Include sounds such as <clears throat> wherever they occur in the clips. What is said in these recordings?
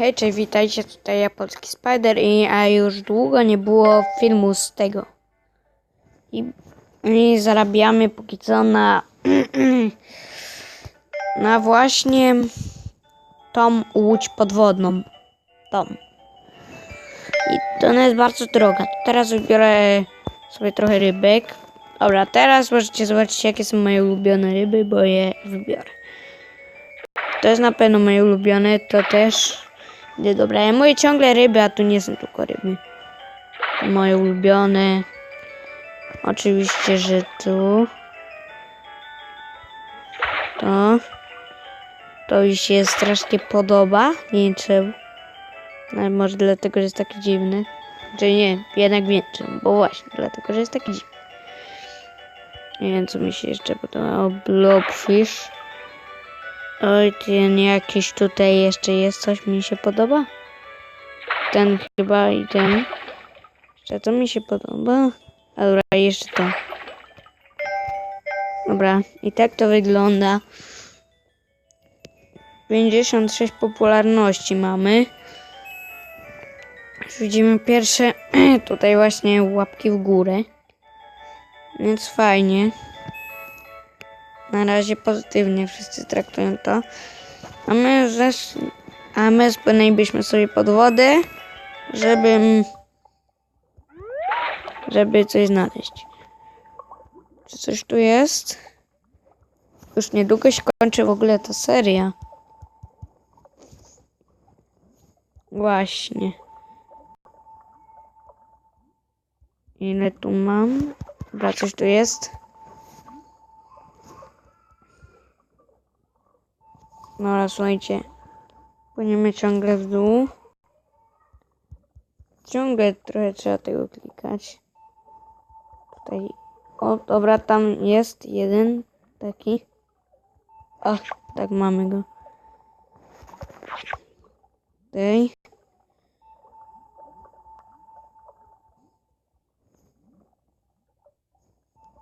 Hej, cześć, witajcie, tutaj ja, Polski Spider i a już długo nie było filmu z tego. I, i zarabiamy póki co na, <clears throat> na właśnie tą łódź podwodną. Tą. I to ona jest bardzo droga. Teraz wybiorę sobie trochę rybek. Dobra, teraz możecie zobaczyć jakie są moje ulubione ryby, bo je wybiorę. To jest na pewno moje ulubione, to też. Nie, dobra, ja mówię ciągle ryby, a tu nie są tylko ryby. Moje ulubione. Oczywiście, że tu. To. To mi się strasznie podoba. Nie wiem czemu. Ale może dlatego, że jest taki dziwny. Czy nie, jednak wiem czemu. Bo właśnie, dlatego, że jest taki dziwny. Nie wiem, co mi się jeszcze podobało. Blobfish. Oj, ten jakiś tutaj jeszcze jest, coś mi się podoba. Ten chyba i ten. Jeszcze to mi się podoba. A dobra, jeszcze to. Dobra, i tak to wygląda. 56 popularności mamy. Widzimy pierwsze <clears throat> tutaj właśnie łapki w górę. Więc fajnie. Na razie pozytywnie wszyscy traktują to. A my, zesz... A my spłynęlibyśmy sobie pod wodę, żeby... Żeby coś znaleźć. Czy coś tu jest? Już niedługo się kończy w ogóle ta seria. Właśnie. Ile tu mam? Dobra, coś tu jest. Dobra, słuchajcie. Płyniemy ciągle w dół. Ciągle trochę trzeba tego klikać. Tutaj. O, dobra, tam jest jeden taki. O, tak mamy go. Tutaj.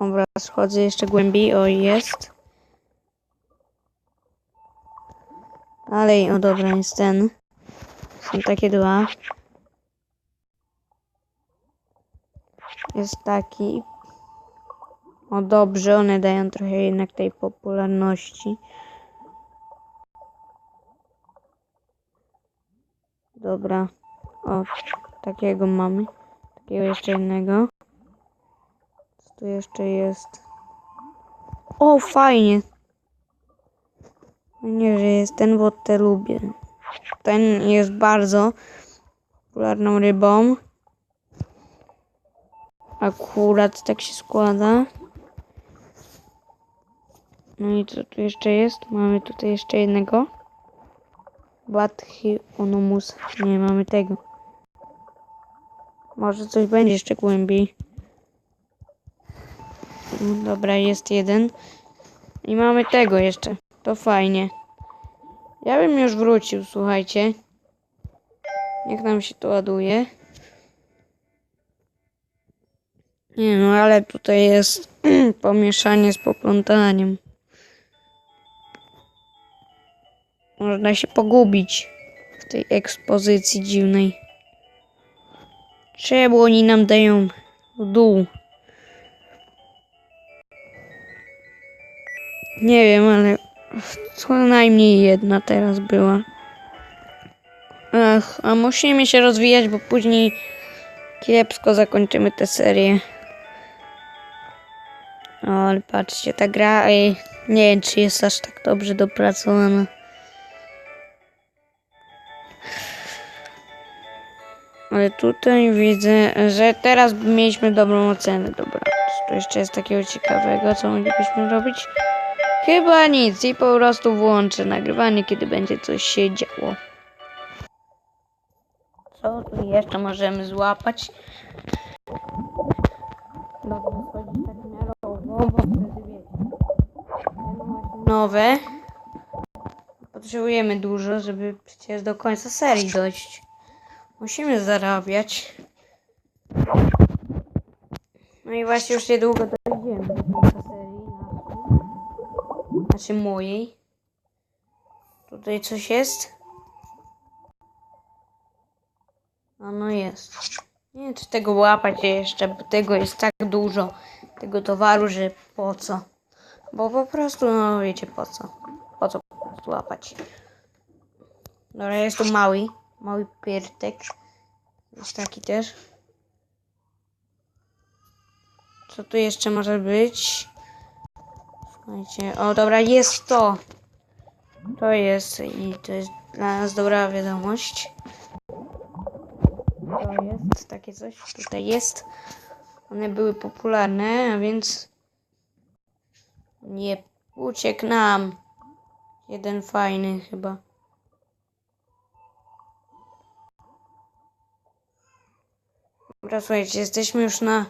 Dobra, schodzę jeszcze głębiej. O, jest. Dalej, o dobra, jest ten. Są takie dwa. Jest taki. O dobrze, one dają trochę jednak tej popularności. Dobra. O, takiego mamy. Takiego jeszcze innego. Co tu jeszcze jest? O, fajnie. Nie, że jest ten, bo te lubię. Ten jest bardzo popularną rybą. Akurat tak się składa. No i co tu jeszcze jest? Mamy tutaj jeszcze jednego. Batchi onomus. Nie mamy tego. Może coś będzie jeszcze głębiej. No, dobra, jest jeden. I mamy tego jeszcze. To fajnie. Ja bym już wrócił, słuchajcie. Niech nam się to ładuje. Nie no, ale tutaj jest <clears throat> pomieszanie z poplątaniem. Można się pogubić w tej ekspozycji dziwnej. Czemu oni nam dają w dół? Nie wiem, ale co najmniej jedna teraz była. Ach, a musimy się rozwijać, bo później kiepsko zakończymy tę serię. O, ale patrzcie, ta gra, ej, nie wiem, czy jest aż tak dobrze dopracowana. Ale tutaj widzę, że teraz mieliśmy dobrą ocenę. Dobra, co tu jeszcze jest takiego ciekawego, co moglibyśmy robić? Chyba nic i po prostu włączę nagrywanie, kiedy będzie coś się działo. Co tu jeszcze możemy złapać? Tak bo wtedy. Nowe. Potrzebujemy dużo, żeby przecież do końca serii dojść. Musimy zarabiać. No i właśnie już niedługo dojdziemy Znaczy mojej. Tutaj coś jest? A no jest. Nie wiem, czy tego łapać jeszcze, bo tego jest tak dużo. Tego towaru, że po co? Bo po prostu, no wiecie po co. Po co po prostu łapać. Dobra, jest tu mały. Mały pyrtek. Jest taki też. Co tu jeszcze może być? Słuchajcie, o dobra, jest to. To jest i to jest dla nas dobra wiadomość. To jest takie coś, tutaj jest. One były popularne, a więc nie uciekł nam. Jeden fajny chyba. Dobra, słuchajcie, jesteśmy już na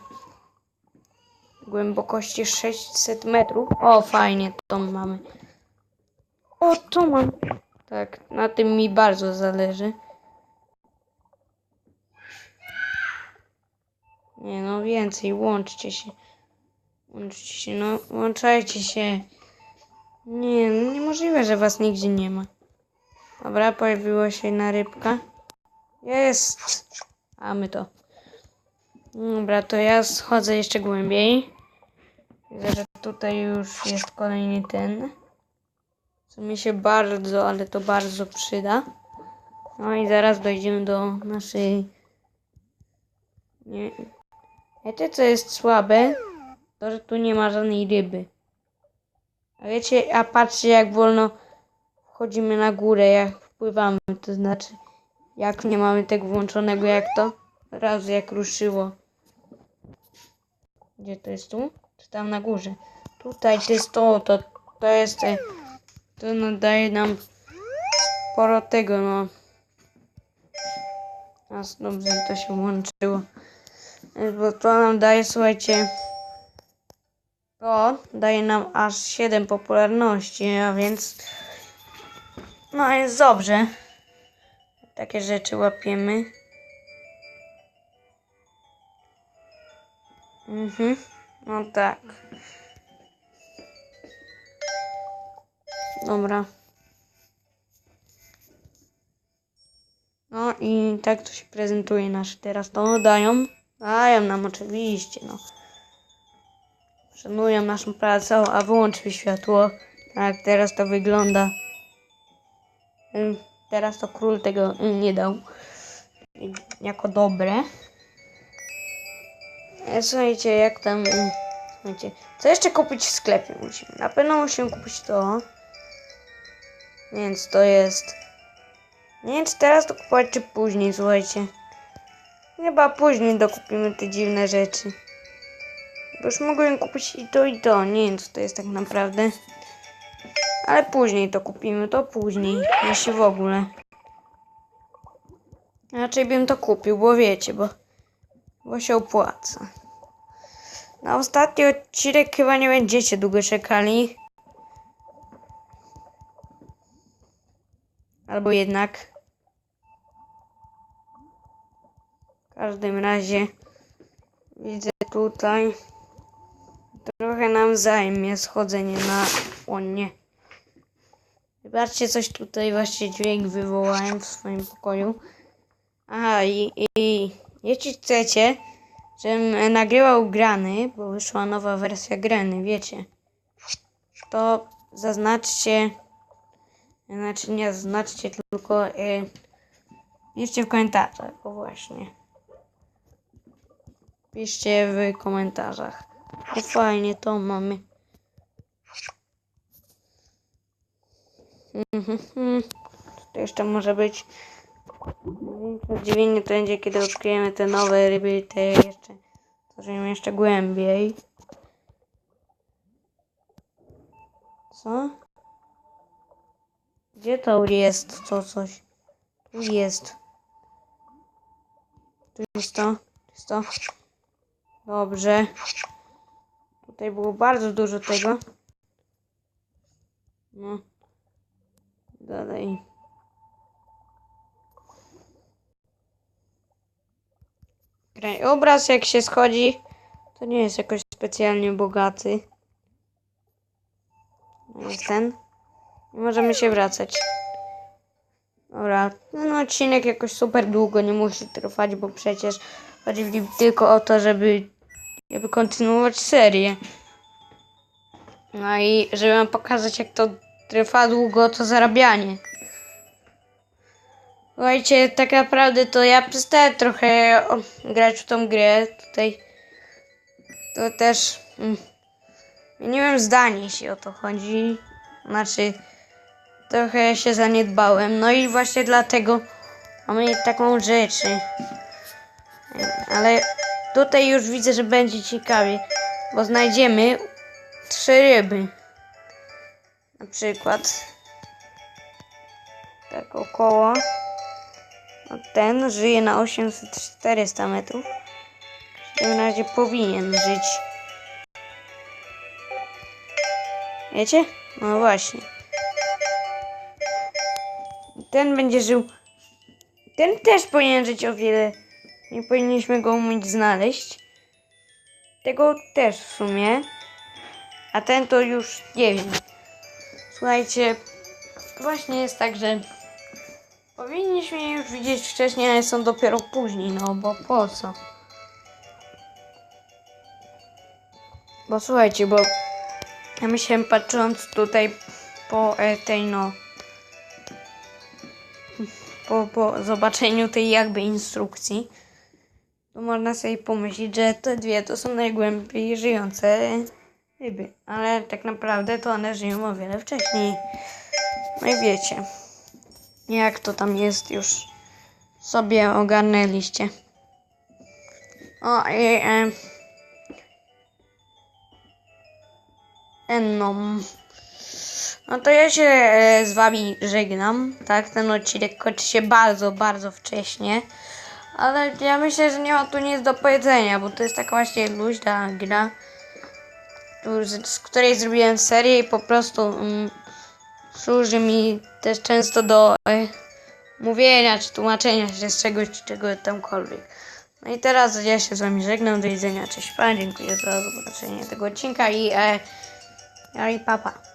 głębokości 600 metrów. O, fajnie, to mamy. O, to mam. Tak, na tym mi bardzo zależy. Nie no, więcej, łączcie się. Łączcie się, no, łączajcie się. Nie, no niemożliwe, że was nigdzie nie ma. Dobra, pojawiła się jedna rybka. Jest! A my to. Dobra, to ja schodzę jeszcze głębiej. Widzę, że tutaj już jest kolejny ten. Co mi się bardzo, ale to bardzo przyda. No i zaraz dojdziemy do naszej... Nie... Wiecie co jest słabe? To, że tu nie ma żadnej ryby. A wiecie, a patrzcie jak wolno wchodzimy na górę, jak wpływamy. To znaczy, jak nie mamy tego włączonego, jak to? Raz jak ruszyło. Gdzie to jest tu? Czy tam na górze? Tutaj to jest to, to, to jest... e, To nadaje nam sporo tego, no. Aż dobrze to się łączyło. E, Bo to nam daje, słuchajcie... To daje nam aż 7 popularności, a więc... No jest dobrze. Takie rzeczy łapiemy. Mhm. No tak. Dobra. No i tak to się prezentuje nasz teraz. To dają. Dają nam oczywiście, no. Szanują naszą pracę, a wyłączmy światło. Tak, teraz to wygląda. Teraz to król tego nie dał. Jako dobre. E, Słuchajcie, jak tam. y, Słuchajcie, co jeszcze kupić w sklepie musimy? Na pewno musimy kupić to. Więc to jest. Nie wiem, czy teraz to kupować, czy później, słuchajcie. Chyba później dokupimy te dziwne rzeczy. Bo już mogłem kupić i to, i to. Nie wiem, co to jest tak naprawdę. Ale później to kupimy, to później. Jeśli w ogóle. Raczej bym to kupił, bo wiecie, bo, bo się opłaca. Na ostatni odcinek chyba nie będziecie długo czekali. Albo jednak. W każdym razie widzę tutaj. Trochę nam zajmie schodzenie na łonie. Wybaczcie, coś tutaj właśnie dźwięk wywołałem w swoim pokoju. Aha, i, i jeśli chcecie, żebym nagrywał grany, bo wyszła nowa wersja grany, wiecie, to zaznaczcie, znaczy nie zaznaczcie, tylko y, piszcie w komentarzach, bo właśnie. Piszcie w komentarzach. O fajnie, to mamy. Mhm. Co to jeszcze może być? Zdziwienie to będzie, kiedy odkryjemy te nowe ryby, te jeszcze, jeszcze głębiej. Co? Gdzie to jest to coś? Tu jest. Tu jest to. Tu jest to. Dobrze. Tutaj było bardzo dużo tego. No. Dalej. Krajobraz jak się schodzi, to nie jest jakoś specjalnie bogaty. No Jest ten. I możemy się wracać. Dobra. Ten odcinek jakoś super długo nie musi trwać, bo przecież chodzi w nim tylko o to, żeby, żeby kontynuować serię. No i żeby wam pokazać, jak to trwa długo, to zarabianie. Słuchajcie, tak naprawdę to ja przestałem trochę grać w tą grę. Tutaj to też mm, zmieniłem zdanie, jeśli o to chodzi. Znaczy, trochę się zaniedbałem. No i właśnie dlatego mamy taką rzeczy. Ale tutaj już widzę, że będzie ciekawie, bo znajdziemy trzy ryby. Na przykład tak około. Ten żyje na 800-400 metrów. W każdym razie powinien żyć. Wiecie? No właśnie. Ten będzie żył. Ten też powinien żyć o wiele. Nie powinniśmy go umieć znaleźć. Tego też w sumie. A ten to już nie wiem. Słuchajcie, właśnie jest tak, że powinniśmy je już widzieć wcześniej, ale są dopiero później, no bo po co? Bo słuchajcie, bo ja myślałem patrząc tutaj po e, tej no po, po zobaczeniu tej jakby instrukcji to można sobie pomyśleć, że te dwie to są najgłębiej żyjące ryby, ale tak naprawdę to one żyją o wiele wcześniej. No i wiecie, jak to tam jest już sobie ogarnęliście. O, i, e, Ennom. No to ja się e, z wami żegnam, tak? Ten odcinek kończy się bardzo, bardzo wcześnie. Ale ja myślę, że nie ma tu nic do powiedzenia, bo to jest taka właśnie luźna gra, z której zrobiłem serię i po prostu mm, służy mi też często do e, mówienia czy tłumaczenia się z czegoś, czy czego tamkolwiek. No i teraz ja się z wami żegnam, do widzenia, cześć, pa, dziękuję za zobaczenie tego odcinka i, e, i papa.